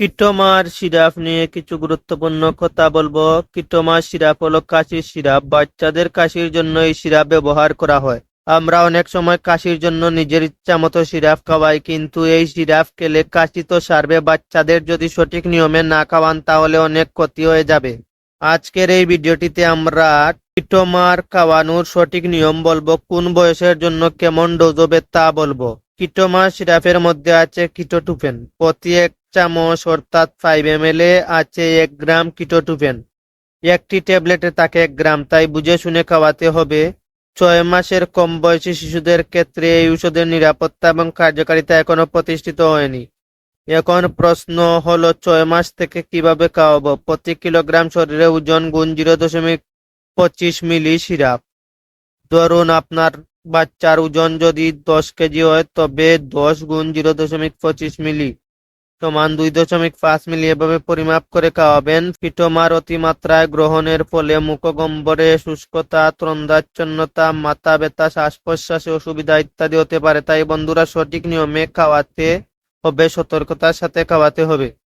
কিটোমার syrup নিয়ে কিছু গুরুত্বপূর্ণ কথা বলব। কিটোমার সিরাপ হলো কাশির সিরাপ। বাচ্চাদের কাশির জন্য এই সিরাপ ব্যবহার করা হয়। আমরা অনেক সময় কাশির জন্য নিজের ইচ্ছা মতো সিরাপ খাওয়াই, কিন্তু এই সিরাপ খেলে কাশি তো সারবে বাচ্চাদের যদি সঠিক নিয়মে না খাওয়ান, তাহলে অনেক ক্ষতি হয়ে যাবে। আজকের এই ভিডিওটিতে আমরা কিটোমার খাওয়ানোর সঠিক নিয়ম বলব, কোন বয়সের জন্য কেমন ডোজ হবে তা বলব। কিটোমার সিরাপের মধ্যে আছে কিটোটুফেন প্রতি এক চামচ, অর্থাৎ ফাইভ এম এল এ আছে এক গ্রাম কিটোটুফেন একটি ট্যাবলেটে তাকে এক গ্রাম, তাই বুঝে শুনে খাওয়াতে হবে। ছয় মাসের কম বয়সী শিশুদের ক্ষেত্রে এই ওষুধের নিরাপত্তা এবং কার্যকারিতা এখনও প্রতিষ্ঠিত হয়নি। এখন প্রশ্ন হলো, ছয় মাস থেকে কীভাবে খাওয়াবো? প্রতি কিলোগ্রাম শরীরে ওজন গুণ জিরো দশমিক পঁচিশ মিলি সিরাপ। ধরুন আপনার বাচ্চার ওজন যদি দশ কেজি হয়, তবে দশ গুণ জিরো দশমিক পঁচিশ মিলি সমান দুই দশমিক পাঁচ মিলি এভাবে পরিমাপ করে খাওয়াবেন। পিটোমার অতিমাত্রায় গ্রহণের ফলে মুখগম্বরে শুষ্কতা, ত্রন্দাচ্ছন্নতা, মাথা ব্যথা শ্বাস প্রশ্বাসে অসুবিধা ইত্যাদি হতে পারে। তাই বন্ধুরা সঠিক নিয়মে খাওয়াতে হবে, সতর্কতার সাথে খাওয়াতে হবে।